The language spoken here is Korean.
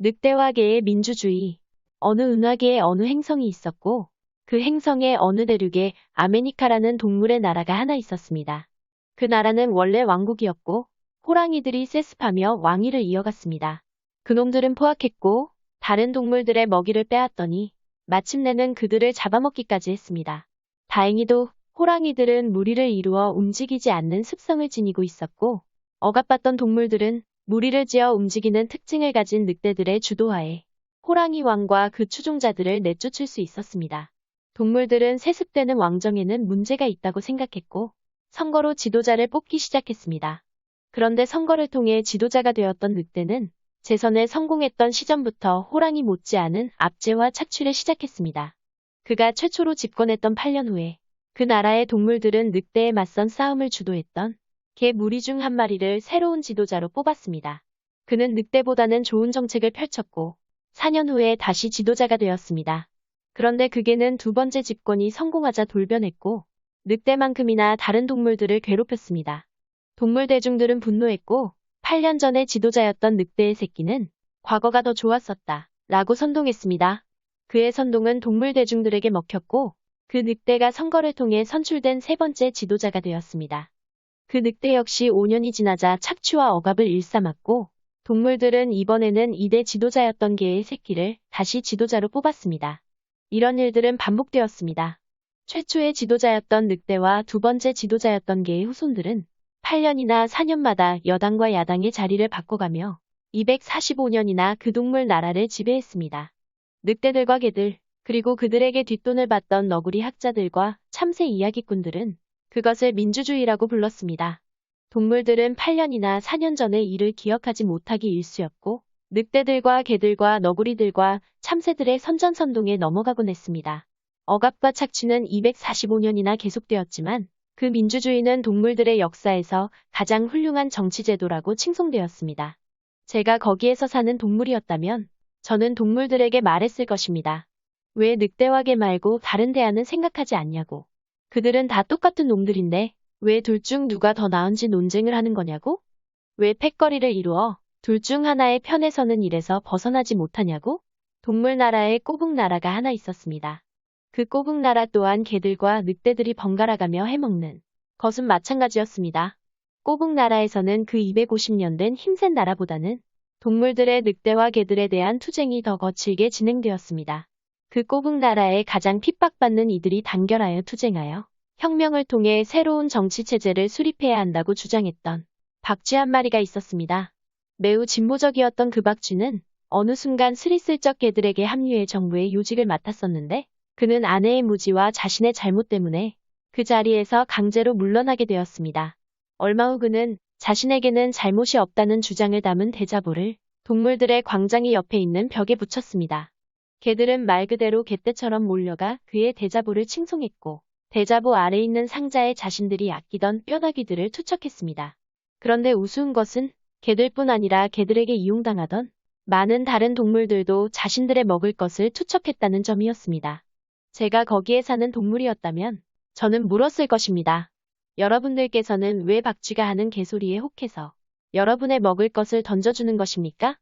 늑대와 개의 민주주의. 어느 은하계에 어느 행성이 있었고, 그 행성의 어느 대륙에 아메니카라는 동물의 나라가 하나 있었습니다. 그 나라는 원래 왕국이었고, 호랑이들이 세습하며 왕위를 이어갔습니다. 그놈들은 포악했고, 다른 동물들의 먹이를 빼앗더니, 마침내는 그들을 잡아먹기까지 했습니다. 다행히도 호랑이들은 무리를 이루어 움직이지 않는 습성을 지니고 있었고, 억압받던 동물들은 무리를 지어 움직이는 특징을 가진 늑대들의 주도하에 호랑이 왕과 그 추종자들을 내쫓을 수 있었습니다. 동물들은 세습되는 왕정에는 문제가 있다고 생각했고, 선거로 지도자를 뽑기 시작했습니다. 그런데 선거를 통해 지도자가 되었던 늑대는 재선에 성공했던 시점부터 호랑이 못지않은 압제와 착취를 시작했습니다. 그가 최초로 집권했던 8년 후에 그 나라의 동물들은 늑대에 맞선 싸움을 주도했던 개 무리 중 한 마리를 새로운 지도자로 뽑았습니다. 그는 늑대보다는 좋은 정책을 펼쳤고 4년 후에 다시 지도자가 되었습니다. 그런데 그 개는 두 번째 집권이 성공하자 돌변했고 늑대만큼이나 다른 동물들을 괴롭혔습니다. 동물 대중들은 분노했고 8년 전에 지도자였던 늑대의 새끼는 과거가 더 좋았었다 라고 선동했습니다. 그의 선동은 동물 대중들에게 먹혔고 그 늑대가 선거를 통해 선출된 세 번째 지도자가 되었습니다. 그 늑대 역시 5년이 지나자 착취와 억압을 일삼았고 동물들은 이번에는 2대 지도자였던 개의 새끼를 다시 지도자로 뽑았습니다. 이런 일들은 반복되었습니다. 최초의 지도자였던 늑대와 두 번째 지도자였던 개의 후손들은 8년이나 4년마다 여당과 야당의 자리를 바꿔가며 245년이나 그 동물 나라를 지배했습니다. 늑대들과 개들, 그리고 그들에게 뒷돈을 받던 너구리 학자들과 참새 이야기꾼들은 그것을 민주주의라고 불렀습니다. 동물들은 8년이나 4년 전의 일을 기억하지 못하기 일쑤였고, 늑대들과 개들과 너구리들과 참새들의 선전선동에 넘어가곤 했습니다. 억압과 착취는 245년이나 계속되었지만, 그 민주주의는 동물들의 역사에서 가장 훌륭한 정치제도라고 칭송되었습니다. 제가 거기에서 사는 동물이었다면, 저는 동물들에게 말했을 것입니다. 왜 늑대와 개 말고 다른 대안은 생각하지 않냐고. 그들은 다 똑같은 놈들인데 왜 둘 중 누가 더 나은지 논쟁을 하는 거냐고? 왜 패거리를 이루어 둘 중 하나의 편에 서는 일에서 벗어나지 못하냐고? 동물 나라에 꼬북 나라가 하나 있었습니다. 그 꼬북 나라 또한 개들과 늑대들이 번갈아가며 해먹는 것은 마찬가지였습니다. 꼬북 나라에서는 그 250년 된 힘센 나라보다는 동물들의 늑대와 개들에 대한 투쟁이 더 거칠게 진행되었습니다. 그 꼬북 나라에 가장 핍박받는 이들이 단결하여 투쟁하여 혁명을 통해 새로운 정치체제를 수립해야 한다고 주장했던 박쥐 한 마리가 있었습니다. 매우 진보적이었던 그 박쥐는 어느 순간 스리슬쩍 개들에게 합류해 정부의 요직을 맡았었는데 그는 아내의 무지와 자신의 잘못 때문에 그 자리에서 강제로 물러나게 되었습니다. 얼마 후 그는 자신에게는 잘못이 없다는 주장을 담은 대자보를 동물들의 광장이 옆에 있는 벽에 붙였습니다. 개들은 말 그대로 개떼처럼 몰려가 그의 대자보를 칭송했고 대자보 아래 있는 상자에 자신들이 아끼던 뼈다귀들을 투척했습니다. 그런데 우스운 것은 개들뿐 아니라 개들에게 이용당하던 많은 다른 동물들도 자신들의 먹을 것을 투척했다는 점이었습니다. 제가 거기에 사는 동물이었다면 저는 물었을 것입니다. 여러분들께서는 왜 박쥐가 하는 개소리에 혹해서 여러분의 먹을 것을 던져주는 것입니까?